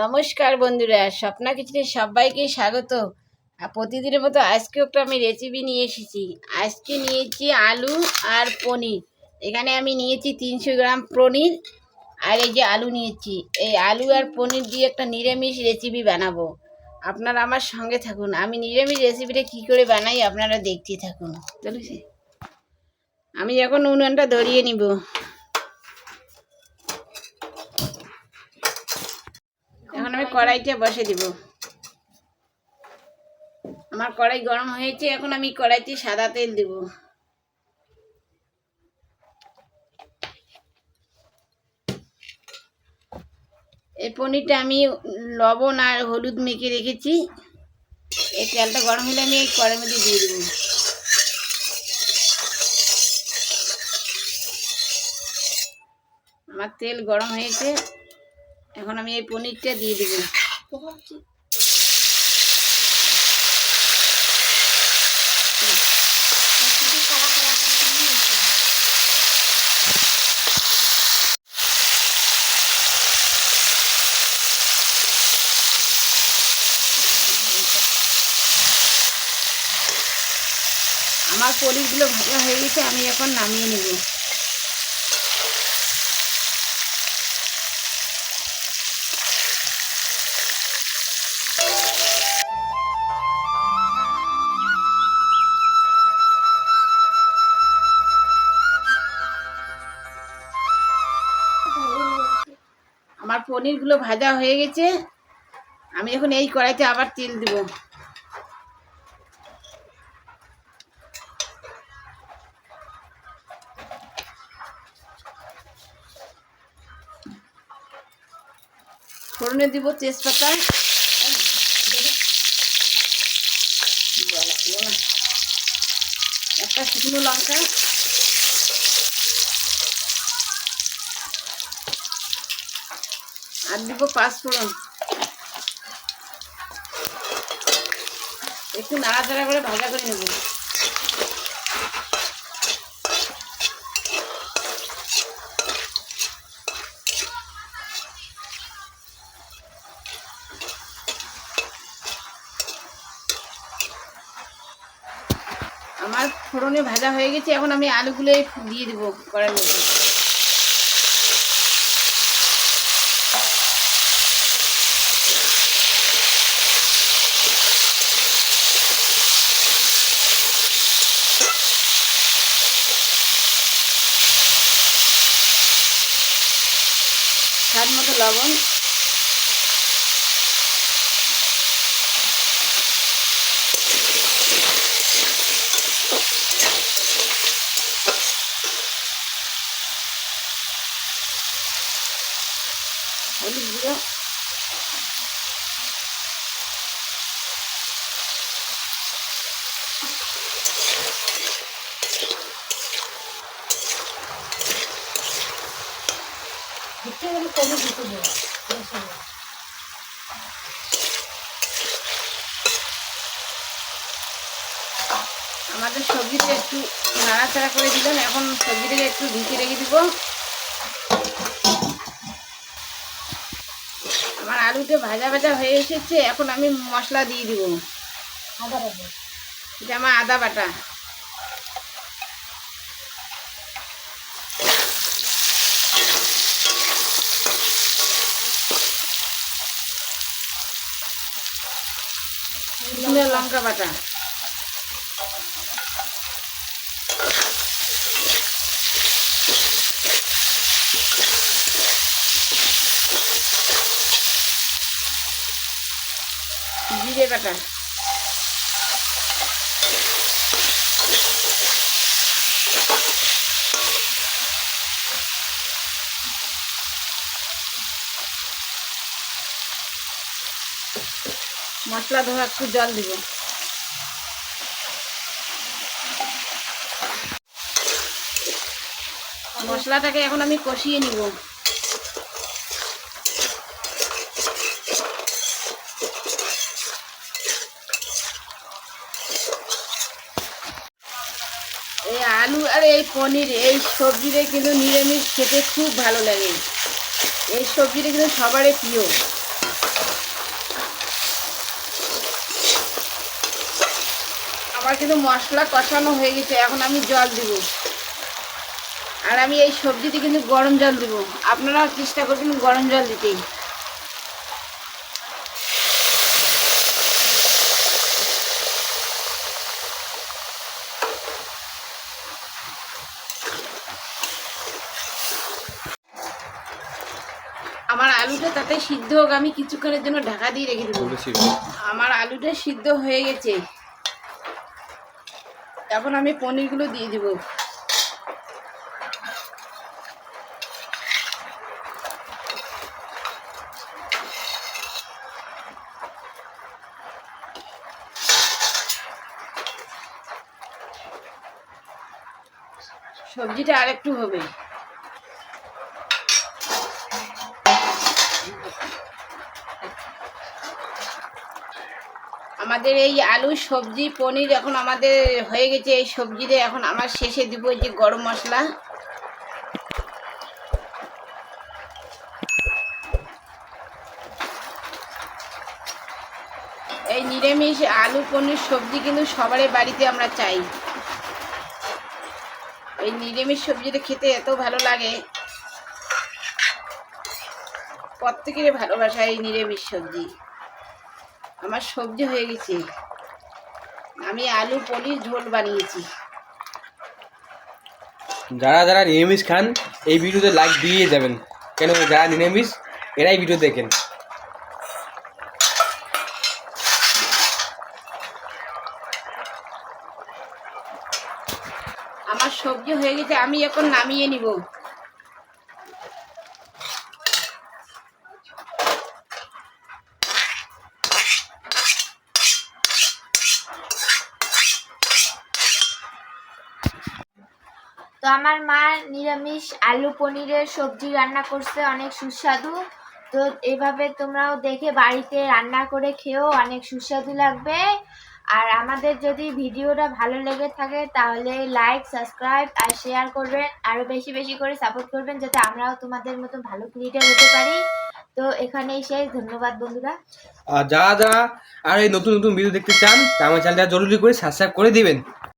নমস্কার বন্ধুরা, স্বপ্না কিচেনে সবাইকে স্বাগত। প্রতিদিনের মতো আজকে একটা আমি রেসিপি নিয়ে এসেছি। আজকে নিয়েছি আলু আর পনির। এখানে আমি নিয়েছি তিনশো গ্রাম পনির আর এই যে আলু নিয়েছি। এই আলু আর পনির দিয়ে একটা নিরামিষ রেসিপি বানাবো। আপনারা আমার সঙ্গে থাকুন। আমি নিরামিষ রেসিপিটা কী করে বানাই আপনারা দেখতে থাকুন। চলছে আমি এখন উনুনটা ধরিয়ে নিব এখন আমি কড়াইটা বসে দিব। আমার কড়াই গরম হয়েছে, এখন আমি কড়াইতে সাদা তেল দেব। এই পনিরটা আমি লবণ আর হলুদ মেখে রেখেছি। এই তেলটা গরম হলে আমি এই কড়াইয়ের মধ্যে দিয়ে দেবো। আমার তেল গরম হয়েছে। এখন আমি এই পনিরটা দিয়ে দেবো। আমার পনিরগুলো ভাজা হয়ে গেছে, আমি এখন নামিয়ে নেব। আমার পনিরগুলো ভাজা হয়ে গেছে। আমি এখন এই কড়াইতে আবার তেল দেব। ফোড়নে দিব তেজপাতা। একটা শুকনো লঙ্কা আর দিব পাঁচ ফোড়ন একটু নাড়াচাড়া করে ভাজা করে নেব। আমার ফোড়নে ভাজা হয়ে গেছে, এখন আমি আলুগুলো দিয়ে দেবো কড়ার মধ্যে। স্বাদ মতো লবণ। হলুদ গুঁড়ো। আমাদের সবজিটা একটু নাড়াচাড়া করে দিলাম, এখন সবজিটাকে একটু ঢেকে রেখে দিব। আমার আলুটা ভাজা ভাজা হয়ে এসেছে, এখন আমি মশলা দিয়ে দিব। এটা আমার আদা বাটা শুকনো লঙ্কা বাটা জিরে বাটা মশলা ধোয়া একটু জল দিব মশলাটাকে এখন আমি কষিয়ে নিব। এই আলু আর এই পনির, এই সবজিতে কিন্তু নিরামিষ খেতে খুব ভালো লাগে। এই সবজিটা কিন্তু সবারই প্রিয়। আমার কিন্তু মশলা কষানো হয়ে গেছে, এখন আমি জল দিব। আর আমি এই সবজিতে কিন্তু গরম জল দিব। আপনারাও চেষ্টা করবেন গরম জল দিতে আমার আলুটা তাতে সিদ্ধ হোক আমি কিছুক্ষণের জন্য ঢাকা দিয়ে রেখে দেবো। আমার আলুটা সিদ্ধ হয়ে গেছে। এখন আমি পনিরগুলো দিয়ে দিব। সবজিটা আর একটু হবে। আমাদের এই আলু, সবজি, পনির এখন আমাদের হয়ে গেছে। এই সবজিতে এখন আমার শেষে দিব যে গরম মশলা। এই নিরামিষ আলু, পনির, সবজি কিন্তু সবারই বাড়িতে আমরা চাই। এই নিরামিষ সবজিটা খেতে এত ভালো লাগে। প্রত্যেকেরই ভালোবাসা এই নিরামিষ সবজি। আমার সবজি হয়ে গেছে। আমি আলু, পনির, ঝোল বানিয়েছি। যারা যারা নিরামিষ খান, এই ভিডিওতে লাইক দিয়ে যাবেন। কেন যারা নিরামিষ, এরাই ভিডিও দেখেন। আমার সবজি হয়ে গেছে, আমি এখন নামিয়ে নিব। তো আমার মা নিরামিষ আলু পনিরের সবজি রান্না করছে, অনেক সুস্বাদু। তো এভাবে তোমরাও দেখে বাড়িতে রান্না করে খেয়েও অনেক সুস্বাদু লাগবে। আর আমাদের যদি ভিডিওটা ভালো লেগে থাকে, তাহলে লাইক সাবস্ক্রাইব আর শেয়ার করবেন। আরও বেশি বেশি করে সাপোর্ট করবেন, যাতে আমরাও তোমাদের মতো ভালো ক্রিয়েটার হতে পারি। তো এখানেই শেষ। ধন্যবাদ বন্ধুরা। আর যারা যারা আর এই নতুন নতুন ভিডিও দেখতে চান আমার চ্যানেলটা জরুরি করে সাবস্ক্রাইব করে দিবেন।